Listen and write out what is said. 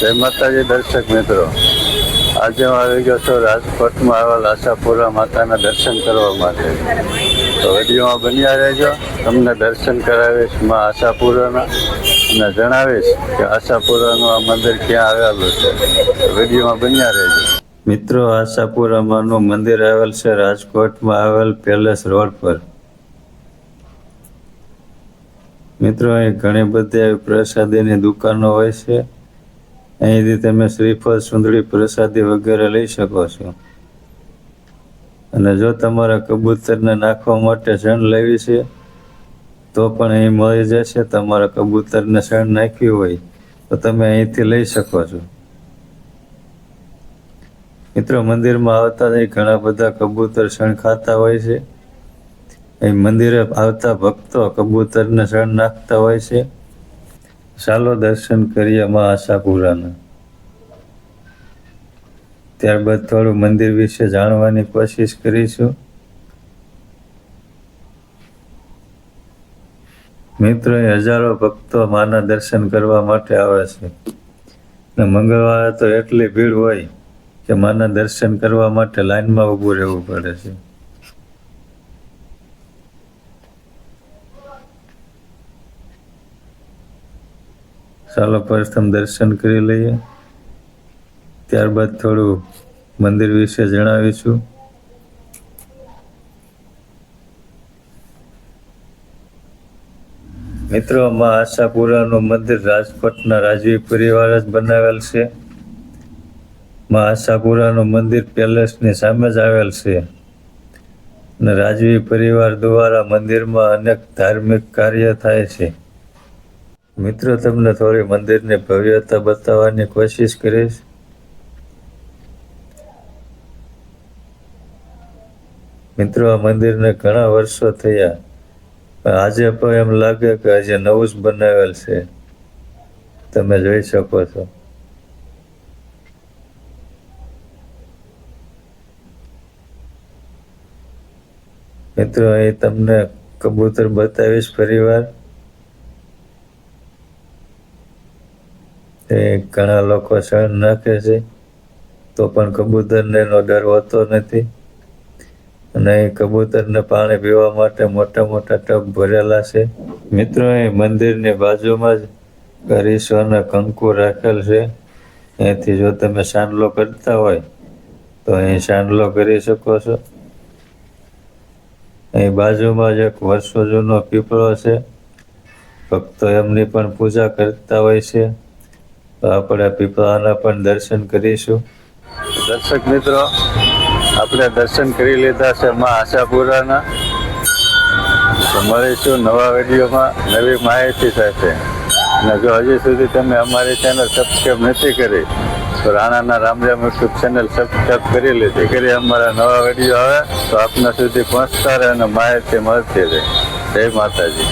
જય માતાજી દર્શક મિત્રો, આજે હું આવી ગયો છું રાજકોટમાં આવેલ આશાપુરા માતાના દર્શન કરવા માટે. તો વિડીયોમાં બન્યા રહેજો. તમને દર્શન કરાવીશમાં આશાપુરાના અને જણાવીશ કે આશાપુરાનું આ મંદિર ક્યાં આવેલું છે. વિડીયોમાં બન્યા રહેજો. મિત્રો, આશાપુરામાંનું મંદિર આવેલ છે રાજકોટમાં આવેલ પેલેસ રોડ પર. મિત્રો, અહીં ઘણી બધી પ્રસાદીની દુકાનો હોય છે. અહીંથી તમે શ્રીફળ, સુંદરી, પ્રસાદી વગેરે લઈ શકો છો. અને જો તમારા કબૂતરને નાખવા માટે શણ લેવી છે, તો પણ અહીં મળી જશે. તમારા કબૂતરને શણ નાખ્યું હોય, તો તમે અહીંથી લઈ શકો છો. મિત્રો, મંદિરમાં આવતા જ ઘણા બધા કબૂતર શણ ખાતા હોય છે. અહીં મંદિરે આવતા ભક્તો કબૂતરને શણ નાખતા હોય છે. ચાલો દર્શન કરીએ માં આશાપુરાના. ત્યારબાદ થોડું મંદિર વિશે જાણવાની કોશિશ કરીશું. મિત્રો હજારો ભક્તો માના દર્શન કરવા માટે આવે છે. ને મંગળવારે તો એટલી ભીડ હોય કે માના દર્શન કરવા માટે લાઈનમાં ઊભું રહેવું પડે છે. ચાલો પ્રથમ દર્શન કરી લઈએ. ત્યારબાદ થોડું મંદિર વિશે જણાવીશું. મિત્રો, માં આશાપુરાનું મંદિર રાજકોટના રાજવી પરિવાર જ બનાવેલ છે. માં આશાપુરાનું મંદિર પેલેસની સામે જ આવેલ છે. અને રાજવી પરિવાર દ્વારા મંદિરમાં અનેક ધાર્મિક કાર્ય થાય છે. મિત્રો, તમને થોડી મંદિરની ભવ્યતા બતાવવાની કોશિશ કરીશ. મિત્રો, આ મંદિરને ઘણા વર્ષો થયા, પણ આજે પણ એમ લાગે કે આજે નવું જ બનાવેલ છે. તમે જોઈ શકો છો. મિત્રો, અહીં તમને કબૂતર બતાવીશ ફરીવાર. એ ઘણા લોકો શણ નાખે છે. તો પણ કબૂતરને એનો ડર હોતો નથી. અને કબૂતરને પાણી પીવા માટે મોટા મોટા ટબ ભરેલા છે. મિત્રો, એ મંદિરની બાજુમાં જ કરીશો કંકુ રાખેલ છે. અહીંથી જો તમે સાંડલો કરતા હોય, તો અહીં સાંડલો કરી શકો છો. અહીં બાજુમાં જ એક વર્ષો જૂનો પીપળો છે. ભક્તો એમની પણ પૂજા કરતા હોય છે. તો આપણે પીપળાના પણ દર્શન કરીશું. દર્શક મિત્રો, આપણે દર્શન કરી લીધા છે માં આશાપુરાના. મળીશું નવા વિડીયોમાં નવી માહિતી સાથે. અને જો હજી સુધી તમે અમારી ચેનલ સબસ્ક્રાઈબ નથી કરી, તો રાણાના રામજામ યુટ્યુબ ચેનલ સબસ્ક્રાઈબ કરી લીધી કરી અમારા નવા વીડિયો આવે, તો આપના સુધી પહોંચતા રહે અને માહિતી મળતી રહે. જય માતાજી.